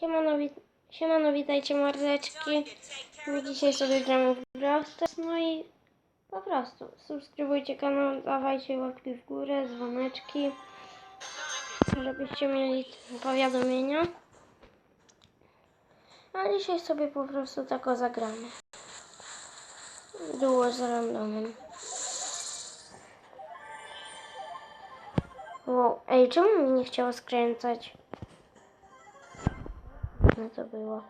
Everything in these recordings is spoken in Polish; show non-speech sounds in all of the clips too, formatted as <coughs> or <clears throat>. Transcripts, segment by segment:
Siemano, wit Siemano, witajcie mordeczki. Dzisiaj sobie gramy w Brawl Stars, no i po prostu subskrybujcie kanał, dawajcie łapki w górę, dzwoneczki, żebyście mieli powiadomienia. A dzisiaj sobie po prostu tak o zagramy. Duo z randomem. Wow, ej, czemu mi nie chciało skręcać? No to było.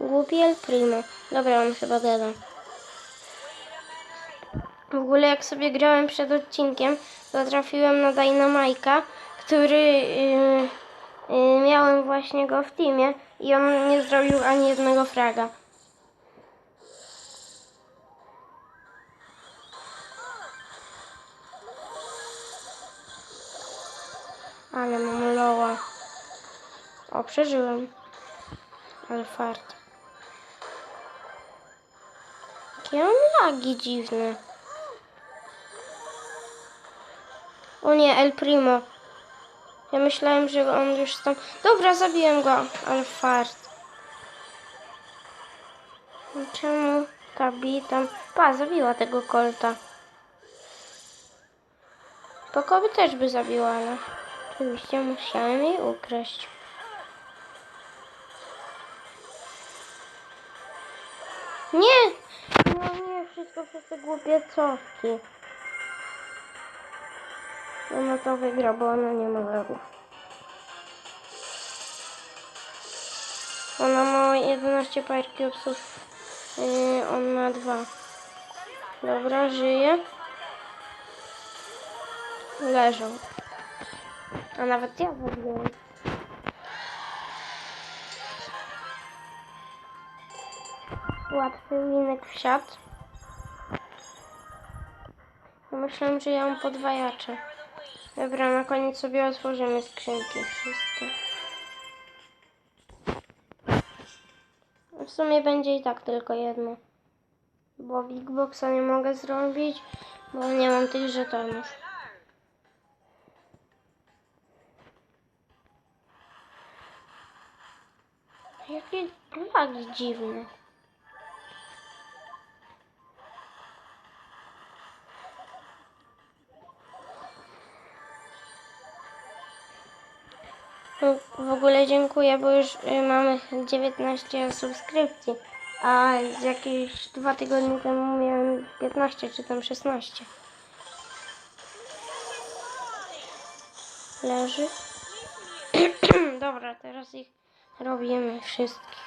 Głupi El Primo. Dobra, on chyba deda. W ogóle jak sobie grałem przed odcinkiem, to trafiłem na Dynamajka, który yy, yy, miałem właśnie go w teamie i on nie zrobił ani jednego fraga. Ale. O, przeżyłem. Ale fart. Jakie mam lagi dziwne. O nie, El Primo. Ja myślałem, że on już tam... Dobra, zabiłem go, ale fart. Czemu Tabi tam... Pa, zabiła tego kolta. Pokowy też by zabiła, ale... Oczywiście musiałem jej ukraść. Nie! No nie, wszystko przez te głupie cofki. Ona to wygra, bo ona nie ma lagów. Ona ma 11 parki obsów. Yy, on ma dwa. Dobra, żyje. Leżą. A nawet ja zabiłem. Łatwy winek wsiadł. Ja myślałem, że ja mam podwajacze. Dobra, na koniec sobie otworzymy skrzynki wszystkie. W sumie będzie i tak tylko jedno. Bo Big Boxa nie mogę zrobić, bo nie mam tych żetonów. Jakie lagi dziwne. W ogóle dziękuję, bo już y, mamy 19 subskrypcji, a jakieś dwa tygodnie temu miałem 15 czy tam 16. Leży. <clears throat> Dobra, teraz ich robimy wszystkich.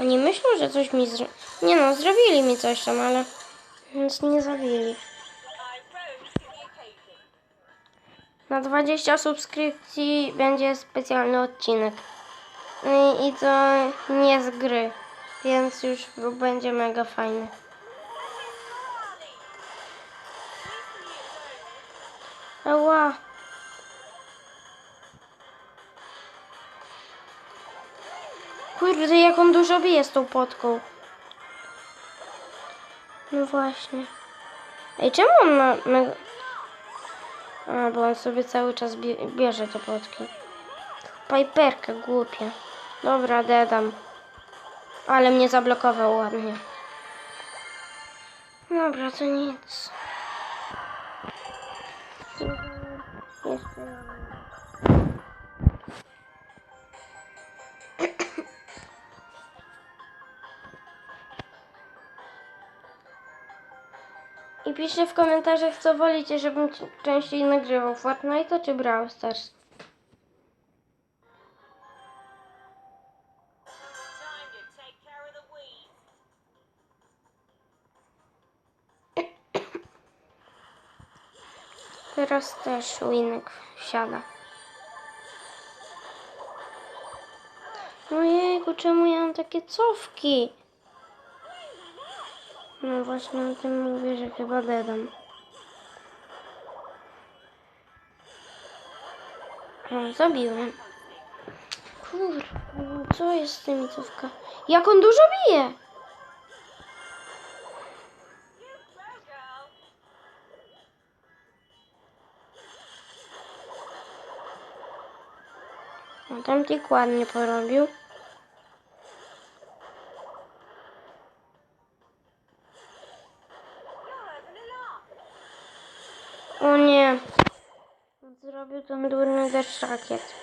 Oni myślą, że coś mi zro... Nie no, zrobili mi coś tam, ale nic nie zabili. Na 20 subskrypcji będzie specjalny odcinek. I, I to nie z gry, więc już będzie mega fajny. Ała. Kurde, jak on dużo bije z tą potką. No właśnie. Ej, czemu on ma. A, bo on sobie cały czas bie bierze te potki. Piperka głupia. Dobra, dedam. Ale mnie zablokował ładnie. Dobra, to nic. Jeszcze... I piszcie w komentarzach, co wolicie, żebym częściej nagrywał Fortnite czy Brawl Stars. <coughs> Teraz też Winek wsiada. Ojejku, czemu ja mam takie cofki? No właśnie o tym mówię, że chyba dedam. No, zabiłem. Kurwa, no co jest z tymi cofkami? Jak on dużo bije! No tam ładnie porobił. O nie. Zrobił ten durny deszcz rakiet.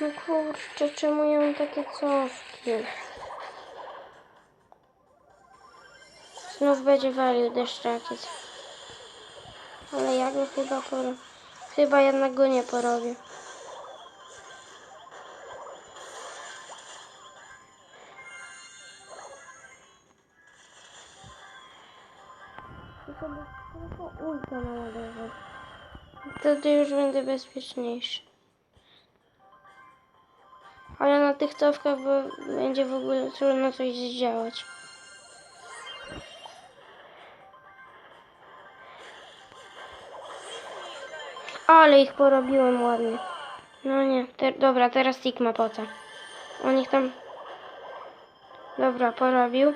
No kurczę, czemu ja mam takie cofki? Znów będzie walił deszcz rakiet. Ale ja go chyba porobię. Chyba jednak go nie porobię. By- tylko ulta. Wtedy już będę bezpieczniejszy. Ale na tych cofkach będzie w ogóle trudno coś zdziałać. Ale ich porobiłem ładnie. No nie, te, dobra, teraz Tik ma pota. On ich tam... Dobra, porobił.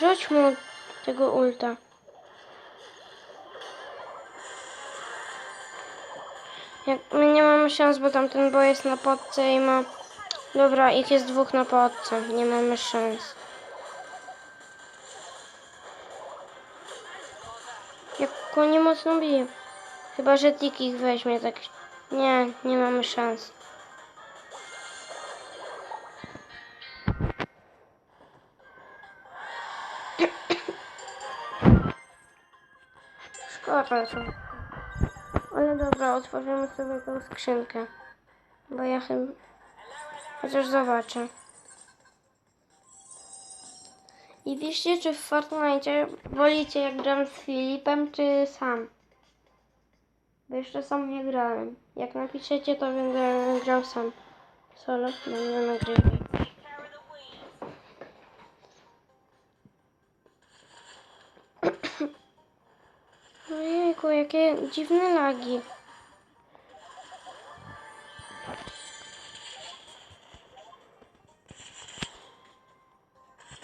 Rzuć mu tego ulta. My nie mamy szans, bo tamten bo jest na podce i ma... Dobra, ich jest dwóch na podce. Nie mamy szans. Jak oni mocno biją. Chyba, że Tik ich weźmie tak. Nie, nie mamy szans. <coughs> Szkoda to. Ale dobra, otworzymy sobie tą skrzynkę. Bo ja chyba... Chociaż zobaczę. I piszcie, czy w Fortnite wolicie jak gram z Filipem, czy sam. Bo jeszcze sam nie grałem. Jak napiszecie, to będę grał sam. Solo będę nagrywał. Ojejku, jakie dziwne lagi.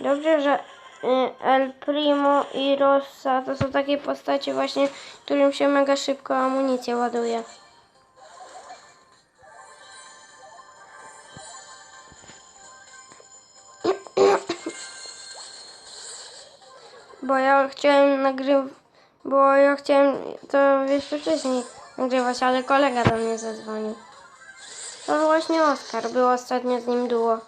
Dobrze, że y, El Primo i Rossa to są takie postacie właśnie, którym się mega szybko amunicję ładuje. Bo ja chciałem nagrywać, bo ja chciałem to jeszcze wcześniej nagrywać, ale kolega do mnie zadzwonił. To właśnie Oskar, było ostatnio z nim duo.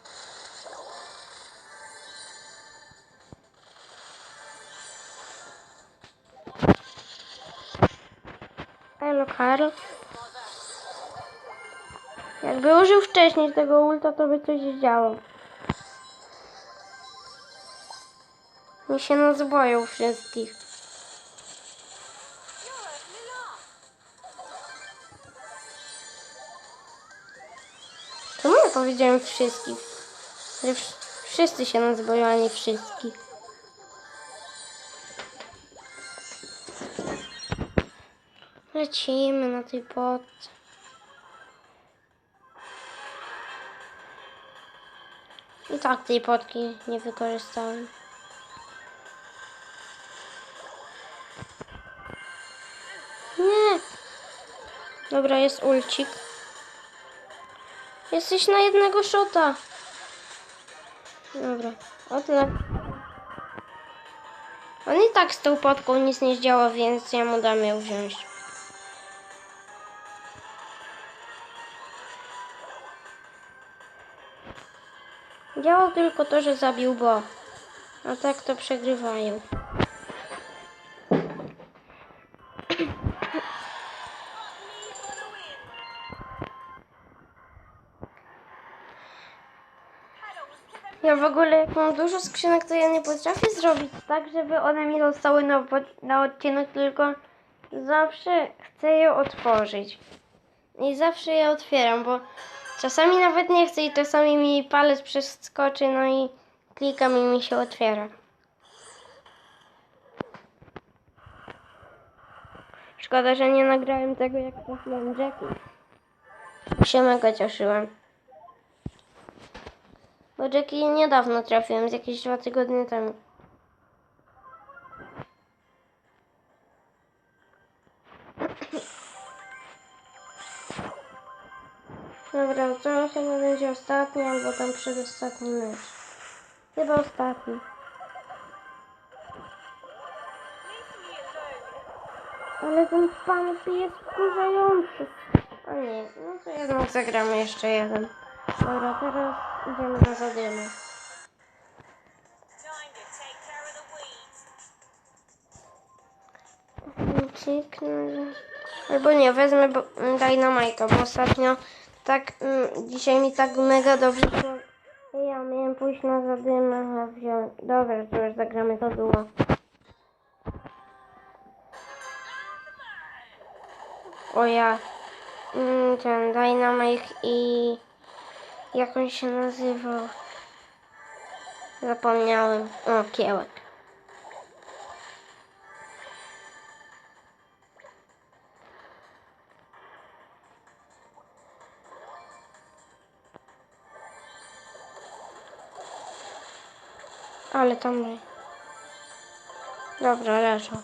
Elo Karl. Jakby użył wcześniej tego ulta, to by coś działo. Mi się nas boją wszystkich. Powiedziałem wszystkich? Wsz- wszyscy się nas boją, a nie wszystkich. Lecimy na tej podce. I tak tej podki nie wykorzystałem. Nie. Dobra, jest ulcik. Jesteś na jednego szota. Dobra, o tyle. On i tak z tą podką nic nie zdziała, więc ja mu dam ją wziąć. Działał tylko to, że zabił Bo. A tak to przegrywają. Ogóle jak mam dużo skrzynek, to ja nie potrafię zrobić tak, żeby one mi zostały na, na odcinek, tylko zawsze chcę je otworzyć. I zawsze je otwieram, bo czasami nawet nie chcę i czasami mi palec przeskoczy, no i klikam i mi się otwiera. Szkoda, że nie nagrałem tego jak trafiłem Jackie. Się mega cieszyłem. Bo Jackie niedawno trafiłem, z jakieś dwa tygodnie temu. Dobra, to chyba będzie ostatni albo tam przedostatni mecz. Chyba ostatni. Ale ten pan jest wkurzający. O nie, no to jednak zagramy jeszcze jeden. Dobra, teraz idziemy na to weeds. Kliknę. Albo nie, wezmę bo, Dynamite'a, bo ostatnio tak, mm, dzisiaj mi tak mega dobrze szło. Ja miałem pójść na zadymę, a wziąłem. Dobra, to już zagramy to duo. O ja, mm, ten Dynamite i jak on się nazywał? Zapomniałem. O, kiełek. Ale tam. Dobra, leżą.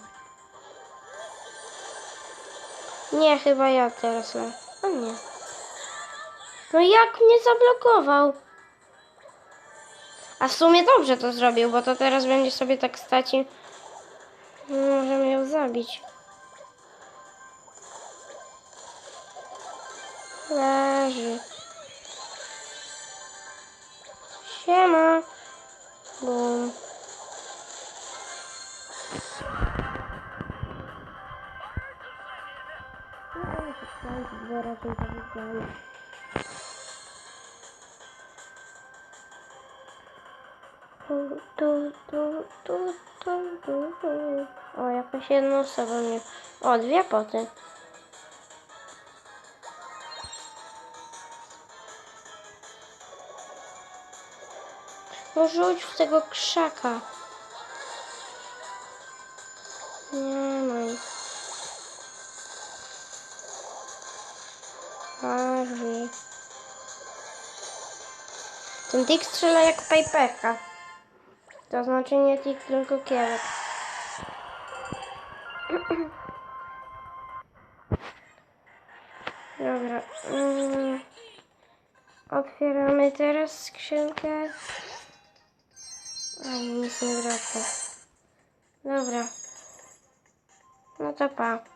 Nie, chyba ja teraz leżę. O nie. No jak mnie zablokował? A w sumie dobrze to zrobił, bo to teraz będzie sobie tak stać i możemy ją zabić. Leży. Siema. Bum. Tu, tu, tu, tu. O, jakaś jedna osoba mnie. O, dwie poty. No rzuć w tego krzaka. Nie ma ich. Ten tik strzela jak pajpeka. To znaczy nie tik, tylko kiełek. <clears throat> Dobra. Mm. Otwieramy teraz skrzynkę. Aj, nic nie wraca. Dobra. No to pa.